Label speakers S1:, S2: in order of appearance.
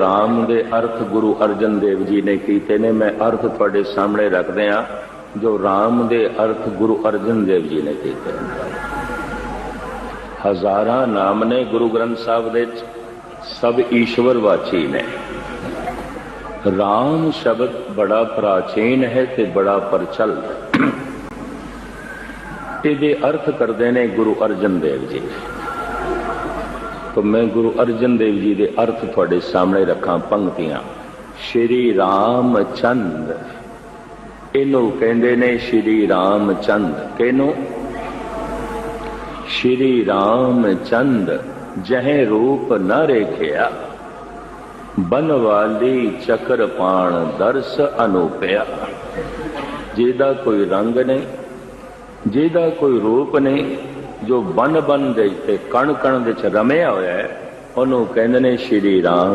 S1: ਰਾਮ ਦੇ ਅਰਥ ਗੁਰੂ ਅਰਜਨ ਦੇਵ ਜੀ ਨੇ ਕੀਤੇ ਨੇ। ਮੈਂ ਅਰਥ ਤੁਹਾਡੇ ਸਾਹਮਣੇ ਰੱਖਦੇ ਆ ਜੋ ਰਾਮ ਦੇ ਅਰਥ ਗੁਰੂ ਅਰਜਨ ਦੇਵ ਜੀ ਨੇ ਕੀਤੇ ਨੇ। ਹਜ਼ਾਰਾਂ ਨਾਮ ਨੇ ਗੁਰੂ ਗ੍ਰੰਥ ਸਾਹਿਬ ਦੇ ਵਿੱਚ, ਸਭ ਈਸ਼ਵਰ ਵਾਚੀ ਨੇ। ਰਾਮ ਸ਼ਬਦ ਬੜਾ ਪ੍ਰਾਚੀਨ ਹੈ ਤੇ ਬੜਾ ਪ੍ਰਚਲ ਇਹਦੇ ਅਰਥ ਕਰਦੇ ਨੇ ਗੁਰੂ ਅਰਜਨ ਦੇਵ ਜੀ। ਤਾਂ ਮੈਂ ਗੁਰੂ ਅਰਜਨ ਦੇਵ ਜੀ ਦੇ ਅਰਥ ਤੁਹਾਡੇ ਸਾਹਮਣੇ ਰੱਖਾਂ ਪੰਕਤੀਆਂ। ਸ਼੍ਰੀ ਰਾਮਚੰਦ। ਇਹਨੂੰ ਕਹਿੰਦੇ ਨੇ ਸ਼੍ਰੀ ਰਾਮਚੰਦ। ਕਿਹਨੂੰ? ਸ਼੍ਰੀ ਰਾਮ ਚੰਦ ਜਹੇ ਰੂਪ ਨ ਰੇਖਿਆ। ਬਨਵਾਲੀ ਚਕਰ ਪਾਣ ਦਰਸ ਅਨੂਪਿਆ। ਜਿਹਦਾ ਕੋਈ ਰੰਗ ਨਹੀਂ, ਜਿਹਦਾ ਕੋਈ ਰੂਪ ਨਹੀਂ ਜੋ ਬਨ ਬਨ ਦੇ ਤੇ ਕਣ ਕਣ ਵਿੱਚ ਰਮਿਆ ਹੋਇਆ ਹੈ, ਉਹਨੂੰ ਕਹਿੰਦੇ ਨੇ ਸ਼੍ਰੀ ਰਾਮ